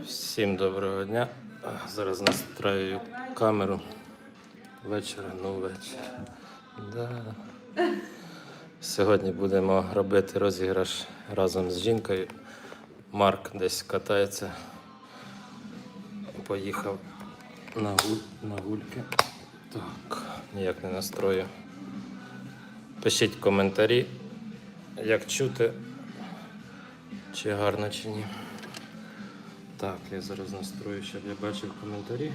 Всім доброго дня. Зараз настраю камеру. Вечора, ну вечір. Да. Сьогодні будемо робити розіграш разом з жінкою. Марк десь катається. Поїхав на, гуль... на гульки. Так, ніяк не настрою. Пишіть коментарі, як чути, чи гарно, чи ні. Так, я зараз настрою, щоб я бачив коментарі.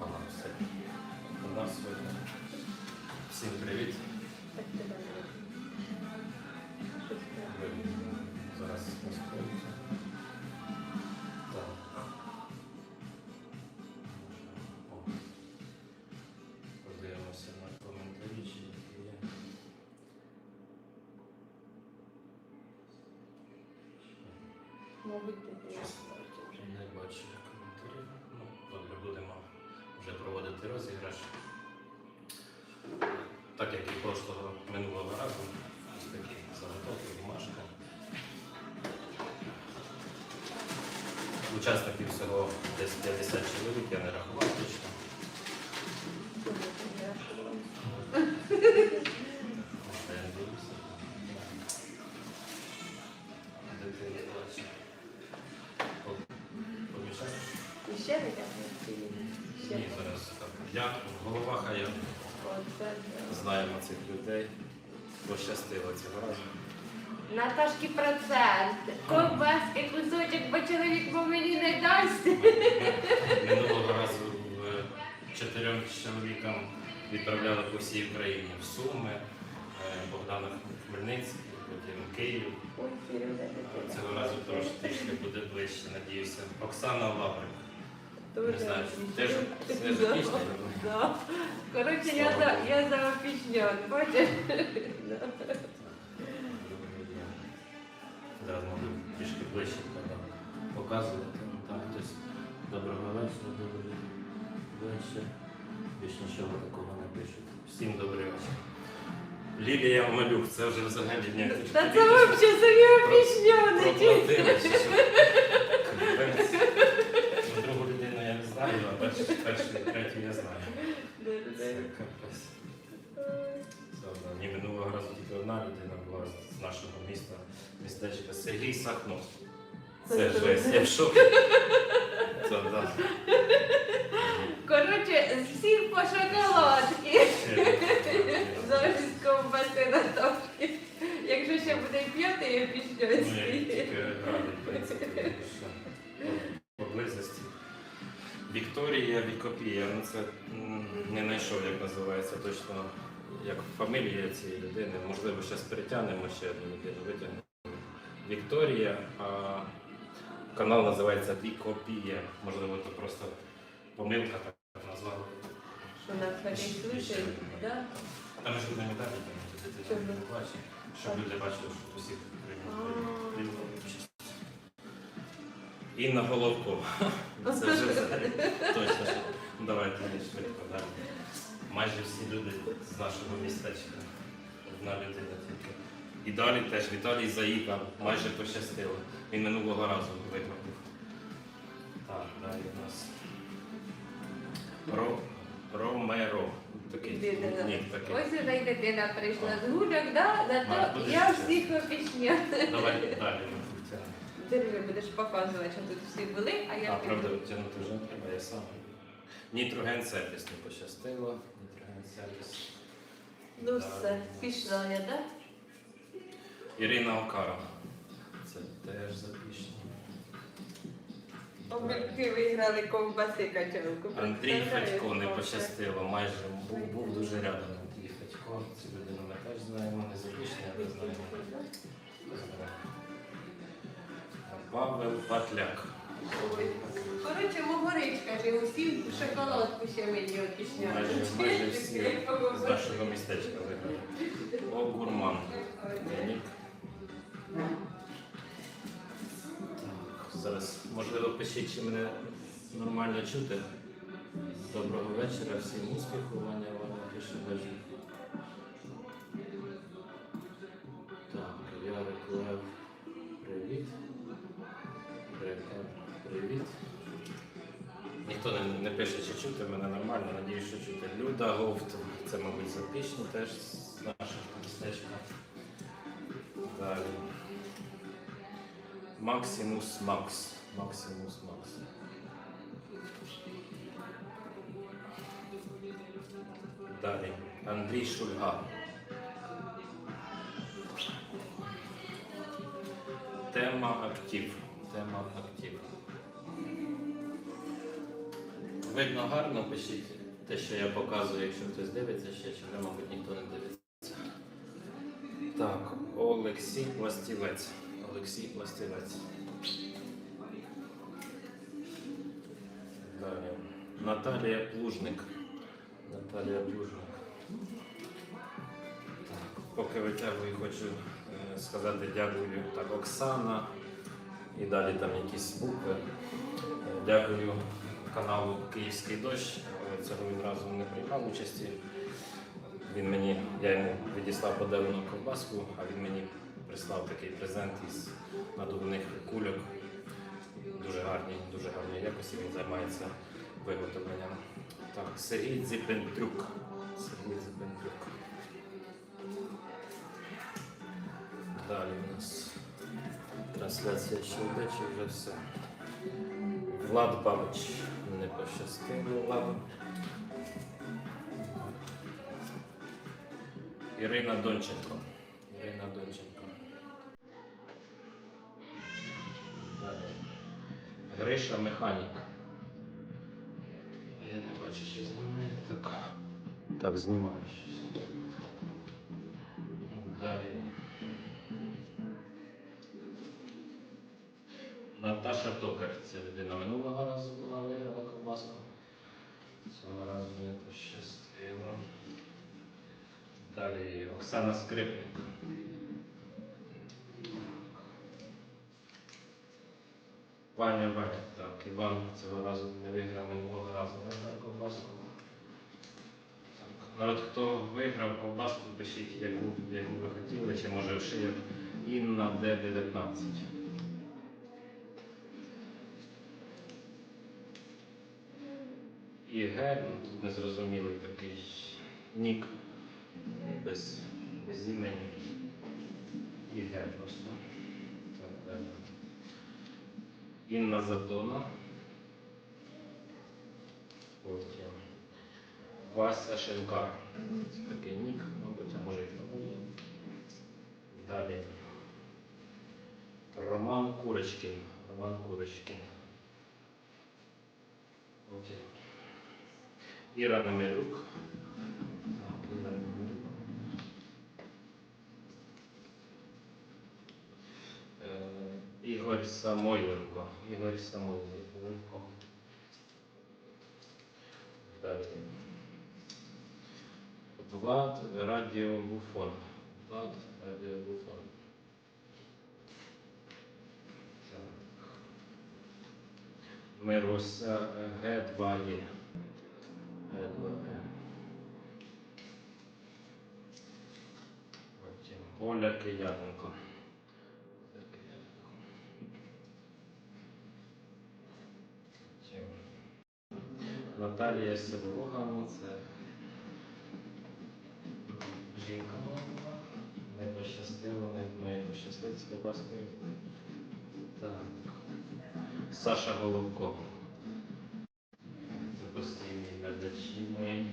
Ага, все. У нас сьогодні. Всім привіт. Мабуть, Не бачу коментарів. Ну, добре, будемо вже проводити розіграш. Так як і прошлого минулого разу, ось такі заготовки, бумажка. Учасників всього десь 50 чоловік, я не рахував Наташки процент. Ковбаски кусочок, бо чоловік по мені не дасть. Минулого разу в чотирьом чоловікам відправляли по всій Україні в Суми, е, Богдана Хмельницький, потім Київ. Ой. Цього разу трошки трішки буде ближче, надіюся. Оксана Лаврик. Не знаю, теж Да, пісня. да. Коротше, я за, я за опічньон, бачиш? Да. Ближче так, показувати. Ну, Там хтось доброго вечора, добрий вечір. Більш нічого такого не пишуть. Всім добрий вечір. Лілія Малюк, це вже взагалі ні. Та це взагалі самі чи що? Капець. Ну, Другу людину я не знаю, а першу, першу третю я знаю. Це капець. Ні, минулого разу тільки одна людина була з нашого міста, містечка Сергій Сахно. Це жесть, я в шокі. Це да. Коротше, з всіх по шоколадки. Замість ковбаси Наташки. Якщо ще буде Ну, я опічньонський. тільки радий, в принципі, що поблизості. Вікторія Вікопія, ну це м, не знайшов, як називається точно, як фамілія цієї людини. Можливо, зараз перетягнемо ще одну людину, витягнемо. Вікторія, а канал називається Вікопія. Можливо, це просто помилка так назвали. Що на случай, да? Там ж буде медалі, там не бачить, щоб люди бачили, що усіх прийняли. Інна Головко. Це вже точно. Ну, Давайте швидко далі. Майже всі люди з нашого містечка. Одна людина тільки. І далі теж Віталій Заїка майже пощастило. Він минулого разу виграв. Так, далі у нас. Ро... Ромеро. Такий нік такий. Ось вона й дитина прийшла з гуляк, да? Будеш я ще? всіх опічня. Давай далі. Ти будеш показувати, що тут всі були, а я А, правда, тягнути вже не треба, я сам. Нітроген сервіс не пощастило. Нітроген сервіс. Ну все, пішла я, да? Ірина Окара. Це теж запишні. Обірки виграли ковбаси качалку. Андрій Федько не пощастило, майже був, був дуже рядом Андрій Федько. Цю людину ми теж знаємо, не запишні, але знаємо. Павел Патляк. Коротше, могоричка же усім шоколадку ще мені опічня. Майже, майже всі з нашого містечка виграли. О, гурман. Леонід. Можливо, пишіть, чи мене нормально чути. Доброго вечора, всім успіху, Ваня пише. Кишевежі. Так, я Лев, привіт. Привіт. Ніхто не, не пише, чи чути, мене нормально, надіюсь, що чути. Люда, Говт, це, мабуть, запічно теж з наших містечка. Далі. Максимус Макс. Максимус Макс. Далі. Андрій Шульга. Тема актив. Тема актив. Видно гарно, пишіть те, що я показую, якщо хтось дивиться ще, чи вже, мабуть, ніхто не дивиться. Так, Олексій Пластівець. Олексій Пластівець. Далі. Наталія Плужник. Наталія Плужник. Так, поки витягую, хочу е, сказати дякую. Так, Оксана. І далі там якісь букви. Е, Дякую каналу Київський дощ. Е, Цього він разом не приймав участі. Він мені, я йому відіслав подарунок ковбаску, а він мені прислав такий презент із надувних кульок. Дуже гарні, дуже гарної якості. Він займається виготовленням. Так, Сергій Дзіпентрюк. Сергій Дзіпентрюк. Далі у нас трансляція ще йде, чи вже все. Влад Бабич. Не пощастило Владу. Ірина Донченко. Гриша Механік. Я не бачу, чи знімає. Так. Так, знімаю щось. Далі. Наташа Токар. Це людина минулого разу була виграла ковбаску. Цього разу не пощастило. Далі Оксана Скрипник. Ваня Ваня. Так, Іван цього разу не виграв минулого разу виграв ковбаску. Так, Народ, хто виграв ковбаску, пишіть, яку, яку ви хотіли, чи може шиє Інна Д19. І Г, ну, тут незрозумілий такий нік без, без імені. І Г просто. Інна Задона. Потім Вася Шенкар. Це такий нік, мабуть, а може і фамілія. Далі. Роман Курочкин. Роман Курочкин. Окей. Іра Немирюк. Е, Ігор Самойленко. Ігор Самойленко. Далі. Влад Радіобуфон. Влад Радіобуфон. Так. Мирося Г2Е. Г2Е. Потім Оля Кияненко. Оля Кияненко. Потім Наталія Севолога, ну це жінка мова. Не пощастило, не має пощастити з ковбаскою. Так. Саша Головко. Це постійні глядачі мої.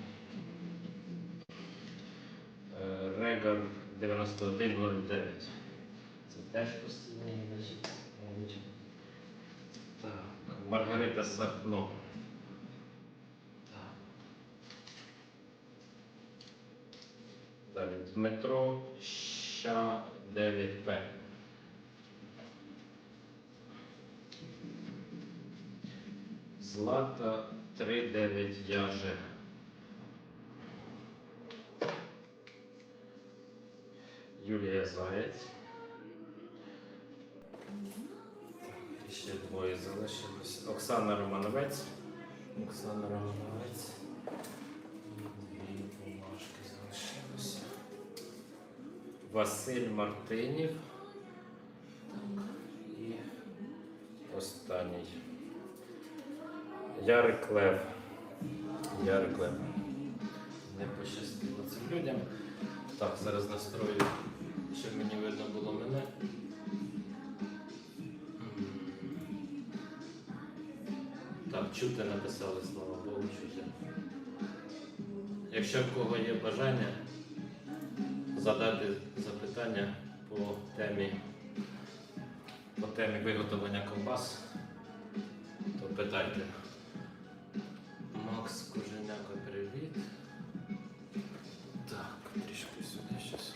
Е, Регар 9109. Це теж постійні глядачі. Так. Маргарита Сахно. Так. Далі Дмитро Ща 9П. Злата 39 яже. Юлія Заєць. І ще двоє залишилось. Оксана Романовець. Оксана Романовець. Василь Мартинів. І останній. Ярик Лев. Ярик Лев. Не пощастило цим людям. Так, зараз настрою, щоб мені видно було мене. Так, чути написали, слава Богу, чути. Якщо в кого є бажання задати запитання по темі, по темі виготовлення ковбас, то питайте. Макс Коженяко, привіт. Так, трішки сюди щось.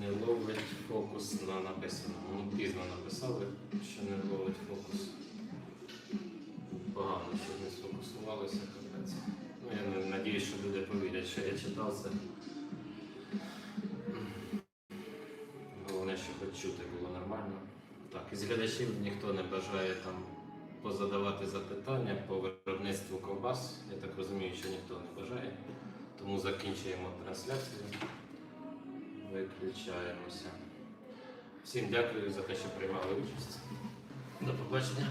Не ловить фокус на написаному. Ну, пізно написали, що не ловить фокус. Погано, не сфокусувалися. Ну, я надіюсь, що люди повірять, що я читав це. Головне, що хоч чути було нормально. Так, із глядачів ніхто не бажає там позадавати запитання по виробництву ковбас. Я так розумію, що ніхто не бажає. Тому закінчуємо трансляцію. Виключаємося. Всім дякую за те, що приймали участь. До побачення.